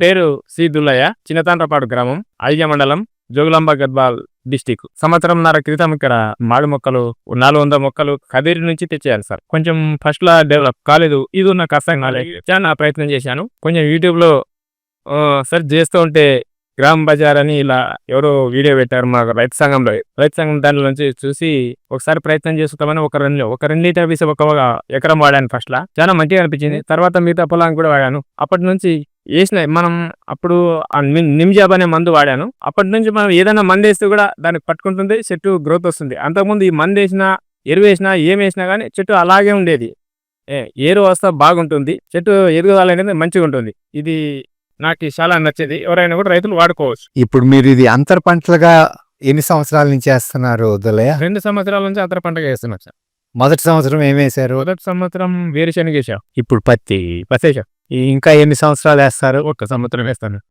పేరు సి దుల్లయ్య చిన్నతాండ్రపాడు గ్రామం ఐజ మండలం జోగులాంబ గద్వాల్ డిస్టిక్. సంవత్సరంన్నర క్రితం ఇక్కడ మాడి మొక్కలు నాలుగు వందల మొక్కలు కదిరి నుంచి తెచ్చేయాలి సార్. కొంచెం ఫస్ట్ లా డెవలప్ కాలేదు. ఇది ఉన్న కష్టం కాలేదు. చాలా ప్రయత్నం చేశాను. కొంచెం యూట్యూబ్లో సెర్చ్ చేస్తూ ఉంటే గ్రామ్ బజార్ అని ఇలా ఎవరో వీడియో పెట్టారు మా రైతు సంఘంలో. రైతు సంఘం దాంట్లో నుంచి చూసి ఒకసారి ప్రయత్నం చేస్తామని ఒక రెండు ఒక రెండు లీటర్ వేసి ఒక ఎకరం వాడాను ఫస్ట్ లా. చాలా మంచిగా అనిపించింది. తర్వాత మిగతా పొలానికి కూడా వాడాను. అప్పటి నుంచి వేసిన మనం అప్పుడు నిమ్జాబ్ అనే మందు వాడాను. అప్పటి నుంచి మనం ఏదైనా మందు వేస్తే కూడా దానికి పట్టుకుంటుంది చెట్టు గ్రోత్ వస్తుంది. అంతకుముందు ఈ మందు వేసినా ఎరువు వేసినా ఏం వేసినా కానీ చెట్టు అలాగే ఉండేది. ఏ ఏరు వస్తా బాగుంటుంది చెట్టు ఎదుగుదల అనేది మంచిగా ఉంటుంది. ఇది నాకు చాలా నచ్చేది. ఎవరైనా కూడా రైతులు వాడుకోవచ్చు. ఇప్పుడు మీరు ఇది అంతర పంటలుగా ఎన్ని సంవత్సరాల నుంచి చేస్తున్నారు దుల్లయ్య రెండు సంవత్సరాల నుంచి అంతర పంటగా వేస్తున్నాం సార్. మొదటి సంవత్సరం ఏం వేశారు? మొదటి సంవత్సరం వేరుశనగ వేసాం. ఇప్పుడు పత్తి. పసేసాం ఈ ఇంకా ఎన్ని సంవత్సరాలు వేస్తారు? ఒక్క సంవత్సరం వేస్తాను.